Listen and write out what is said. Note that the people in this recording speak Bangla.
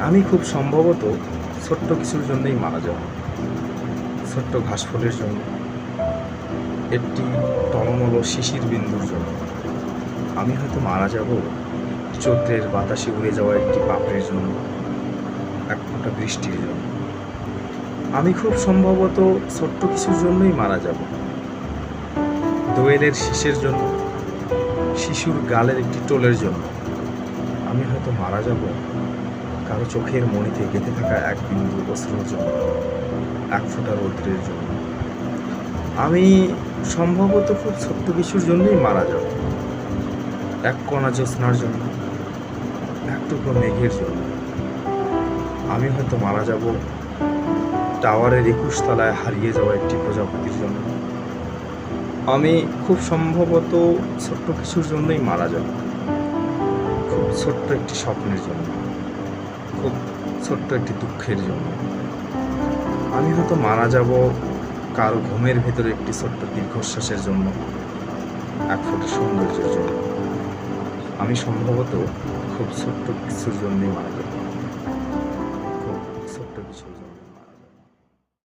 আমি খুব সম্ভবত ছোট্ট কিছুর জন্যই মারা যাব ছোট্ট ঘাসফুলের জন্য। একটি টলমলো শিশির বিন্দুর জন্য। আমি হয়তো মারা যাব চৈত্রের বাতাসে উড়ে যাওয়া একটি পাপড়ির জন্য, এক ফোঁটা বৃষ্টির জন্য। আমি খুব সম্ভবত ছোট্ট কিছুর জন্যই মারা যাব। দোয়েলের শীষের জন্য, শিশুর গালের একটি টোলের জন্য। আমি হয়তো মারা যাব কারও চোখের মণিতে গেঁথে থাকা এক বিন্দু অশ্রুর জন্য, এক ফোঁটা রৌদ্রের জন্য। আমি সম্ভবত খুব ছোট্ট কিছুর জন্যই মারা যাব। এক কণা জ্যোৎস্নার জন্য, এক টুকরো মেঘের জন্য। আমি হয়তো মারা যাব, টাওয়ারের একুশ তলায় হারিয়ে যাওয়া একটি প্রজাপতির জন্য। আমি খুব সম্ভবত ছোট্ট কিছুর জন্যই মারা যাব। খুব ছোট্ট একটি স্বপ্নের জন্য। খুব ছোট্ট একটি দুঃখের জন্য। আমি হয়তো মারা যাব কারও ঘুমের ভেতরে একটি ছোট্ট দীর্ঘশ্বাসের জন্য, এক ফোটা সৌন্দর্যের জন্য। আমি সম্ভবত খুব ছোট্ট কিছুর জন্যই মারা যাব। খুব ছোট্ট কিছুর জন্য।